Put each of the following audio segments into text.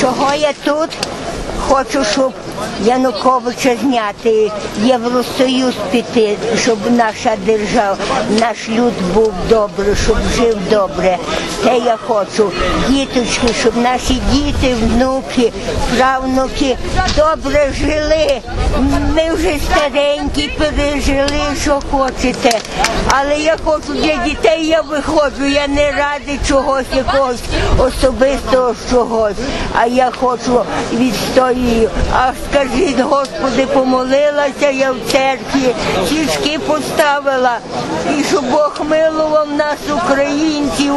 Чого я тут? Хочу, щоб Януковича зняти, Євросоюз піти, щоб наша держава, наш люд був добре, щоб жив добре. Те я хочу. Діточки, щоб наші діти, внуки, правнуки добре жили. Ми вже старенькі, пережили, що хочете. Але я хочу для дітей, я виходжу, я не ради чогось якогось особистого чогось, а я хочу відстоюю. А скажіть, Господи, помолилася я в церкві, свічки поставила, і щоб Бог милував нас, українці,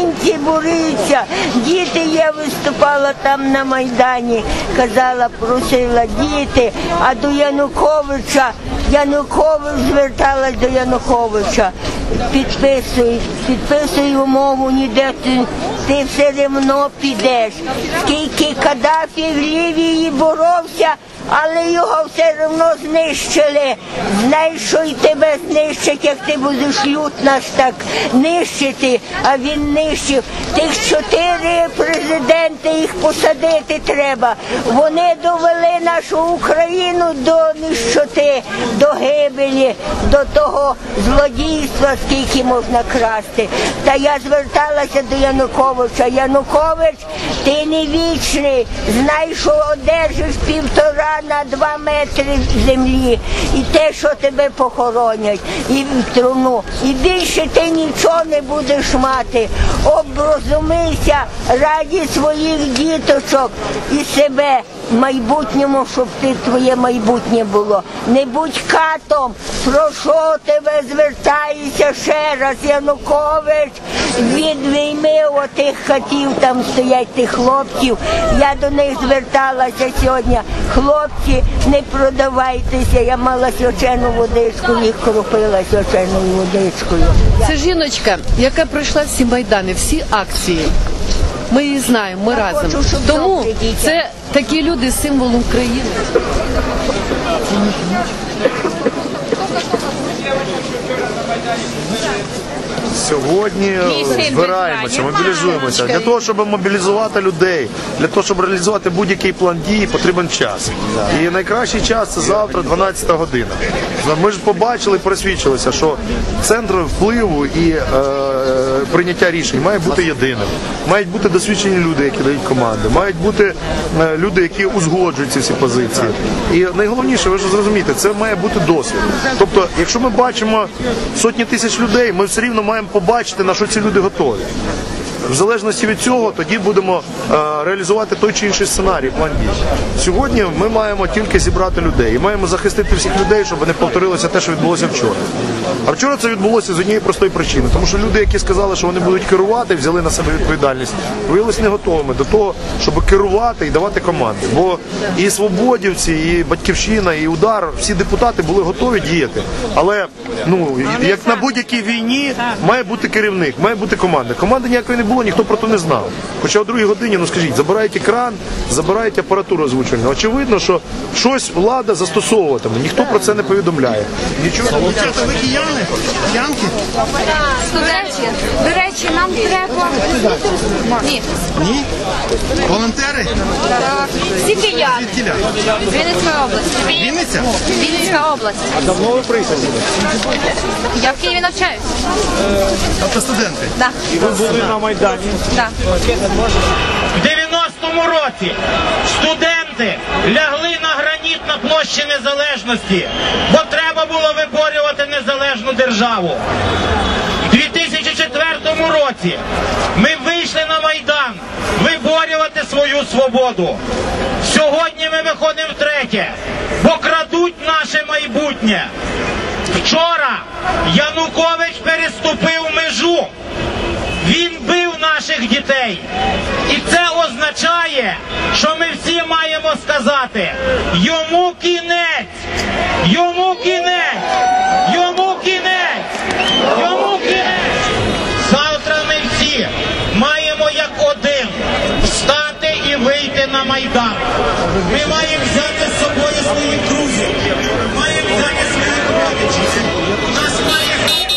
українці борються. Діти, я виступала там на Майдані, казала, просила діти, а до Януковича, Янукович зверталась до Януковича. Підписуй, підписуй умову, ніде ти, ти все одно підеш. Скільки Каддафі в Лівії боровся, але його все одно знищили. Знаєш, що й тебе знищать, як ти будеш люд нас так нищити, а він нищив. Тих чотири президенти їх посадити треба. Вони довели нашу Україну до ніщоти, до гибелі, до того злодійства, скільки можна красти. Та я зверталася до Януковича. Янукович, ти не вічний. Знай, що одержиш півтора на два метри землі. І те, що тебе похоронять, і в труну. І більше ти нічого не будеш мати. Оброзумися раді своїх діточок і себе в майбутньому, щоб ти твоє майбутнє було. Не будь катом, про що тебе звертаюся ще раз, Янукович, відвійми отих хатів, там стоять тих хлопців. Я до них зверталася сьогодні. Хлопці, не продавайтеся, я мала свячену водичку, їх кропила свяченою водичкою. Це жіночка, яка пройшла всі майдани, всі акції. Ми її знаємо, ми разом. хочу, Тому це такі люди символ України. Сьогодні збираємося, мобілізуємося. Для того, щоб мобілізувати людей, для того, щоб реалізувати будь-який план дії, потрібен час. І найкращий час це завтра, 12 година. Ми ж побачили, пересвідчилися, що центр впливу і е, прийняття рішень має бути єдиним. Мають бути досвідчені люди, які дають команди, мають бути е, люди, які узгоджують ці всі позиції. І найголовніше, ви ж зрозумієте, це має бути досвід. Тобто, якщо ми бачимо сотні тисяч людей, ми все рівно маємо побачити, на що ці люди готові. В залежності від цього тоді будемо е, реалізувати той чи інший сценарій, план дій. Сьогодні ми маємо тільки зібрати людей і маємо захистити всіх людей, щоб не повторилося те, що відбулося вчора. А вчора це відбулося з однієї простої причини, тому що люди, які сказали, що вони будуть керувати, взяли на себе відповідальність, виявилися не готовими до того, щоб керувати і давати команди. Бо і свободівці, і батьківщина, і удар, всі депутати були готові діяти. Але ну як на будь-якій війні має бути керівник, має бути команда. Команди ніякої не було, ніхто про то не знав. Хоча о другій годині, ну скажіть, забирають екран, забирають апаратуру озвучування. Очевидно, що щось влада застосовуватиме. Ніхто про це не повідомляє. Нічого Дівчата, ви кияни? До речі, до речі, нам треба. Ні. Ні? Волонтери? Так. Всі кияни. Звідкіля? Вінницька область. Вінниця? Вінницька область. А давно ви приїхали? Я в Києві навчаюсь. Тобто студенти? Да. Ви були на Майдані. Да. В 90-му році студенти лягли на на площі Незалежності, бо треба було виборювати незалежну державу. У 2004 році ми вийшли на Майдан виборювати свою свободу. Сьогодні ми виходимо втретє, бо крадуть наше майбутнє. Вчора Янукович переступив межу. Він бив наших дітей. І це означає, що ми всі маємо сказати, йому кінець, йому кінець, йому кінець, йому кінець. Завтра ми всі маємо як один встати і вийти на Майдан. Ми маємо взяти з собою своїх друзів, маємо взяти своїх родичів. У нас має